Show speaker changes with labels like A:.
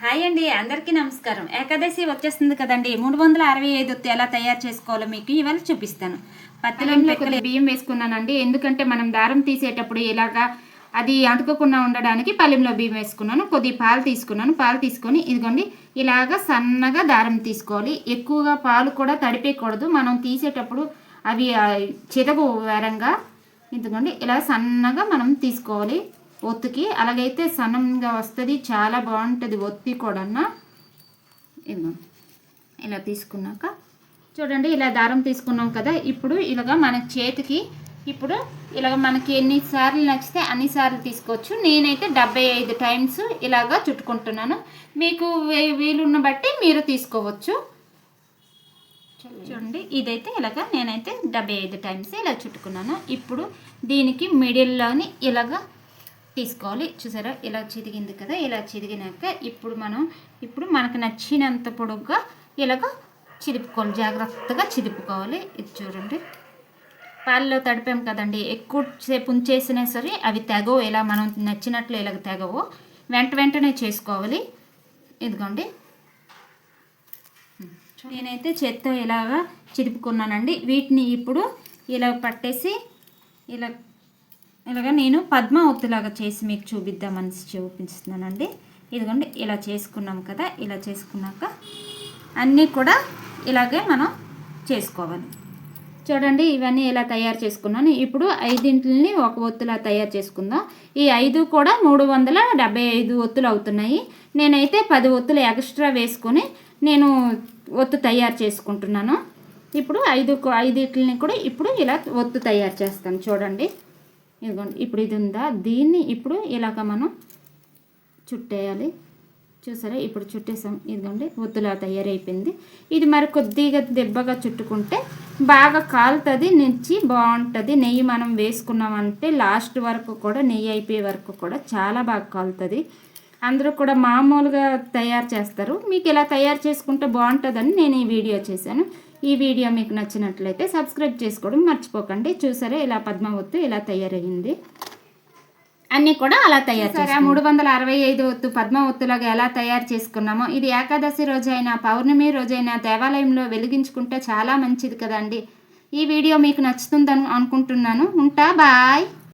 A: Hi అండి అందరికీ నమస్కారం. ఏకాదశి వచ్చేస్తుంది కదండి. మూడు వందల అరవై ఐదు ఎలా తయారు చేసుకోవాలో మీకు ఇవాళ చూపిస్తాను. పత్తిలో కొద్దిగా బియ్యం వేసుకున్నానండి. ఎందుకంటే మనం దారం తీసేటప్పుడు ఇలాగా అది అంటుకోకుండా ఉండడానికి పల్లెంలో బియ్యం వేసుకున్నాను. కొద్ది పాలు తీసుకున్నాను. పాలు తీసుకొని ఇదిగోండి ఇలాగా సన్నగా దారం తీసుకోవాలి. ఎక్కువగా పాలు కూడా తడిపేయకూడదు. మనం తీసేటప్పుడు అవి ఆ, చితగు వేరంగా ఇదిగోండి ఇలా సన్నగా మనం తీసుకోవాలి. ఒత్తికి. అలాగైతే సన్నంగా వస్తుంది. చాలా బాగుంటుంది ఒత్తి కూడా ఇదిగో ఇలా తీసుకున్నాక చూడండి ఇలా దారం తీసుకున్నాం కదా. ఇప్పుడు ఇలాగ మన చేతికి ఇప్పుడు ఇలాగ మనకి ఎన్నిసార్లు నచ్చితే అన్నిసార్లు తీసుకోవచ్చు. నేనైతే డెబ్బై ఐదు టైమ్స్ ఇలాగా చుట్టుకుంటున్నాను. మీకు వీలున్న బట్టి మీరు తీసుకోవచ్చు. చూడండి ఇదైతే ఇలాగ నేనైతే డెబ్బై ఐదు టైమ్స్ ఇలా చుట్టుకున్నాను. ఇప్పుడు దీనికి మిడిల్లోని ఇలాగ తీసుకోవాలి. చూసారా? ఇలా చిదిగింది కదా? ఇలా చిదిగినాక ఇప్పుడు మనం ఇప్పుడు మనకు నచ్చినంత పొడుగ్గా ఇలాగ చిదుపుకోవాలి. జాగ్రత్తగా చిదుపుకోవాలి. ఇది చూడండి. పాలలో తడిపాం కదండి. ఎక్కువసేపు ఉంచేసినా సరే అవి తెగవు. ఇలా మనం నచ్చినట్లు ఇలాగ తెగవు. వెంట వెంటనే చేసుకోవాలి. ఇదిగోండి. నేనైతే చేత్తో ఇలాగా చిదుపుకున్నానండి. వీటిని ఇప్పుడు ఇలా పట్టేసి ఇలా ఇలాగ నేను పద్మ ఒత్తులాగా చేసి మీకు చూపిద్దామని చూపిస్తున్నానండి. ఇదిగోండి ఇలా చేసుకున్నాం కదా ఇలా చేసుకున్నాక అన్నీ కూడా ఇలాగే మనం చేసుకోవాలి. చూడండి ఇవన్నీ ఇలా తయారు చేసుకున్నాను. ఇప్పుడు ఐదింటిని ఒక ఒత్తులా తయారు చేసుకుందాం. ఈ ఐదు కూడా మూడు వందల డెబ్బై ఐదు ఒత్తులు అవుతున్నాయి. నేనైతే పది ఒత్తులు ఎక్స్ట్రా వేసుకొని నేను ఒత్తు తయారు చేసుకుంటున్నాను. ఇప్పుడు ఐదు ఐదింటిని కూడా ఇప్పుడు ఇలా ఒత్తు తయారు చేస్తాను. చూడండి. ఇదిగోండి ఇప్పుడు ఇది ఉందా? దీన్ని ఇప్పుడు ఇలాగ మనం చుట్టేయాలి. చూసారా? ఇప్పుడు చుట్టేసాం. ఇదిగోండి ఒత్తులా తయారైపోయింది. ఇది మరి కొద్దిగా దెబ్బగా చుట్టుకుంటే బాగా కాలుతుంది నుంచి బాగుంటుంది. నెయ్యి మనం వేసుకున్నామంటే లాస్ట్ వరకు కూడా నెయ్యి అయిపోయే వరకు కూడా చాలా బాగా కాలుతుంది. అందరూ కూడా మామూలుగా తయారు చేస్తారు. మీకు ఇలా తయారు చేసుకుంటే బాగుంటుందని నేను ఈ వీడియో చేశాను. ఈ వీడియో మీకు నచ్చినట్లయితే సబ్స్క్రైబ్ చేసుకోవడం మర్చిపోకండి. చూసారా ఇలా పద్మావత్తు ఇలా తయారయ్యింది? అన్నీ కూడా అలా తయారు చేస్తారా మూడు వందల అరవై ఐదు ఒత్తు పద్మ ఒత్తులాగా ఎలా తయారు చేసుకున్నామో ఇది ఏకాదశి రోజైనా పౌర్ణమి రోజైనా దేవాలయంలో వెలిగించుకుంటే చాలా మంచిది కదండి. ఈ వీడియో మీకు నచ్చుతుందని అనుకుంటున్నాను. ఉంటా బాయ్.